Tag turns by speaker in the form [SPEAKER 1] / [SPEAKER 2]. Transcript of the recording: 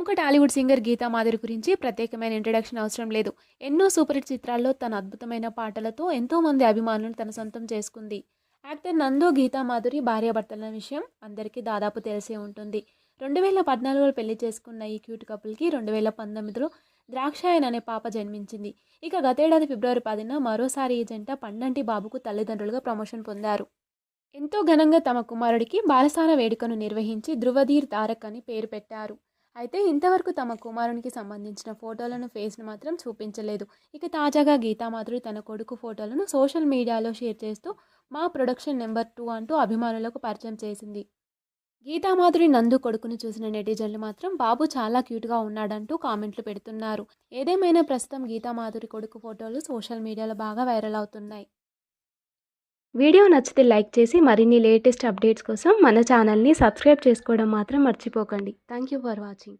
[SPEAKER 1] ప్రముఖ టాలీవుడ్ సింగర్ గీతా మాధురి గురించి ప్రత్యేకమైన ఇంట్రడక్షన్ అవసరం లేదు. ఎన్నో సూపర్ హిట్ చిత్రాల్లో తన అద్భుతమైన పాటలతో ఎంతోమంది అభిమానులను తన సొంతం చేసుకుంది. యాక్టర్ నందో గీతా మాధురి భార్యాభర్తల విషయం అందరికీ దాదాపు తెలిసే ఉంటుంది. రెండు వేల పద్నాలుగులో పెళ్ళి చేసుకున్న ఈ క్యూట్ కపుల్కి రెండు వేల పంతొమ్మిదిలో ద్రాక్షాయన్ అనే పాప జన్మించింది. ఇక గతేడాది ఫిబ్రవరి పదిన మరోసారి ఈ జంట పండంటి బాబుకు తల్లిదండ్రులుగా ప్రమోషన్ పొందారు. ఎంతో ఘనంగా తమ కుమారుడికి బాలసాన వేడుకను నిర్వహించి ధృవధీర్ తారక్ అని పేరు పెట్టారు. అయితే ఇంతవరకు తమ కుమారునికి సంబంధించిన ఫోటోలను ఫేస్ను మాత్రం చూపించలేదు. ఇక తాజాగా గీతామాధురి తన కొడుకు ఫోటోలను సోషల్ మీడియాలో షేర్ చేస్తూ మా ప్రొడక్షన్ నెంబర్ టూ అంటూ అభిమానులకు పరిచయం చేసింది. గీతామాధురి నందు కొడుకును చూసిన నెటిజన్లు మాత్రం బాబు చాలా క్యూట్గా ఉన్నాడంటూ కామెంట్లు పెడుతున్నారు. ఏదేమైనా ప్రస్తుతం గీతామాధురి కొడుకు ఫోటోలు సోషల్ మీడియాలో బాగా వైరల్ అవుతున్నాయి. వీడియో నచ్చితే లైక్ చేసి మరిన్ని లేటెస్ట్ అప్డేట్స్ కోసం మన ఛానల్ని సబ్స్క్రైబ్ చేసుకోవడం మాత్రం మర్చిపోకండి. Thank you for watching